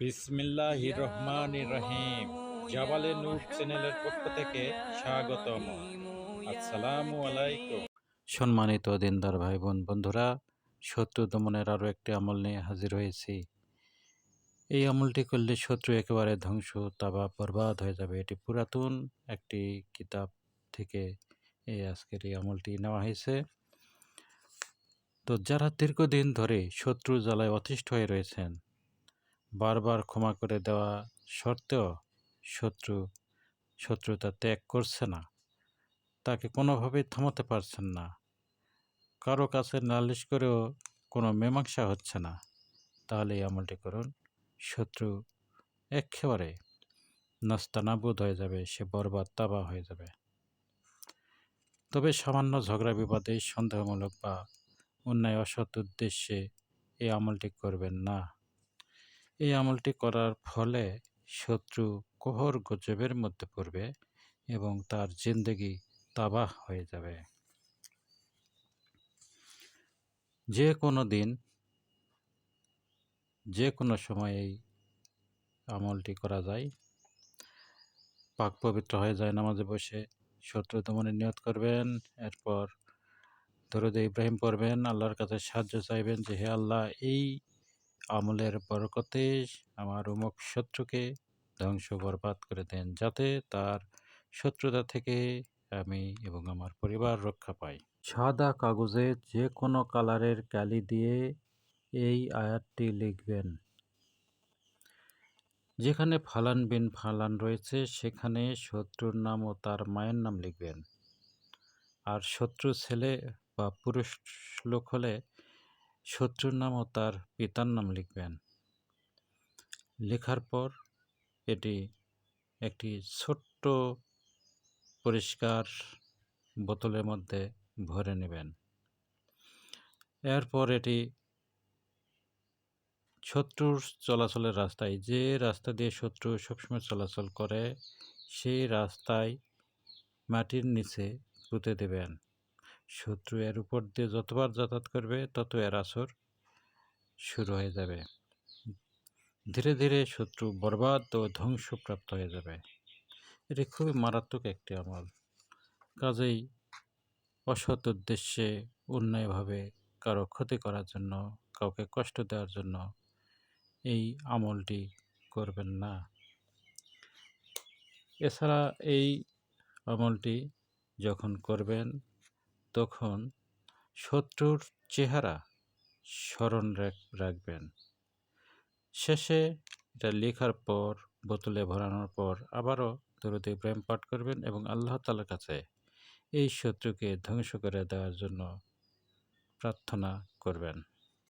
বিসমিল্লাহ রহমান রহিম। জাবালে নূর চ্যানেলের পক্ষ থেকে স্বাগতম। আসসালামু আলাইকুম। সম্মানিত দিনদার ভাই বোন বন্ধুরা শত্রু দমনের আরও একটি আমল নিয়ে হাজির হয়েছি। এই আমলটি করলে শত্রু একেবারে ধ্বংস তাবা বরবাদ হয়ে যাবে। এটি পুরাতন একটি কিতাব থেকে এই আজকের এই আমলটি নেওয়া হয়েছে। তো যারা দীর্ঘদিন ধরে শত্রু জ্বালায় অতিষ্ঠ হয়ে রয়েছেন বারবার ক্ষমা করে দেওয়া সত্ত্বেও শত্রু, শত্রুতা ত্যাগ করছে না। তাকে কোনোভাবেই থামাতে পারছেন না। কারও কাছে নালিশ করেও কোনো মীমাংসা হচ্ছে না। তাহলে এই আমলটি করুন। শত্রু একেবারে নাস্তানাবুদ হয়ে যাবে, সে বরবাদ তাবা হয়ে যাবে। তবে সামান্য ঝগড়া বিবাদে সন্দেহমূলক বা অন্যায় অসৎ উদ্দেশ্যে এই আমলটি করবেন না। এই আমলটি করার ফলে শত্রু কোহর গজবের মধ্যে পড়বে এবং তার জিন্দগি তাবাহ হয়ে যাবে। যে কোনো দিন, যে কোনো সময় এই আমলটি করা যায়। পাক পবিত্র হয়ে যায় নামাজে বসে, শত্রু দমনের নিয়ত করবেন, এরপর দরুদ ইব্রাহিম পড়বেন, আল্লাহর কাছে সাহায্য চাইবেন যে, হে আল্লাহ, এই আমলের বরকতে আমার উমুক শত্রুকে ধ্বংস বরবাদ করে দেন, যাতে তার শত্রুতা থেকে আমি এবং আমার পরিবার রক্ষা পাই। সাদা কাগজে যে কোনো কালারের কালি দিয়ে এই আয়াতটি লিখবেন। যেখানে ফালান বিন ফালান রয়েছে, সেখানে শত্রুর নাম ও তার মায়ের নাম লিখবেন। আর শত্রু ছেলে বা পুরুষ লোক হলে শত্রুর নাম ও তার পিতার নাম লিখবেন। লেখার পর এটি একটি ছোট্ট পরিষ্কার বোতলের মধ্যে ভরে নেবেন। এরপর এটি শত্রুর চলাচলের রাস্তায়, যে রাস্তা দিয়ে শত্রু সবসময় চলাচল করে, সেই রাস্তায় মাটির নিচে পুঁতে দেবেন। শত্রু এর উপর দিয়ে যতবার যাতায়াত করবে, তত এর আসর শুরু হয়ে যাবে। ধীরে ধীরে শত্রু বরবাদ ও ধ্বংসপ্রাপ্ত হয়ে যাবে। এটি খুবই মারাত্মক একটি আমল। কাজেই অসৎ উদ্দেশ্যে অন্যায়ভাবে কারও ক্ষতি করার জন্য, কাউকে কষ্ট দেওয়ার জন্য এই আমলটি করবেন না। এছাড়া এই আমলটি যখন করবেন তখন শত্রুর চেহারা স্মরণ রাখবেন। শেষে এটা লেখার পর, বোতলে ভরানোর পর আবারও দরুদ প্রেম পাঠ করবেন এবং আল্লাহ তালার কাছে এই শত্রুকে ধ্বংস করে দেওয়ার জন্য প্রার্থনা করবেন।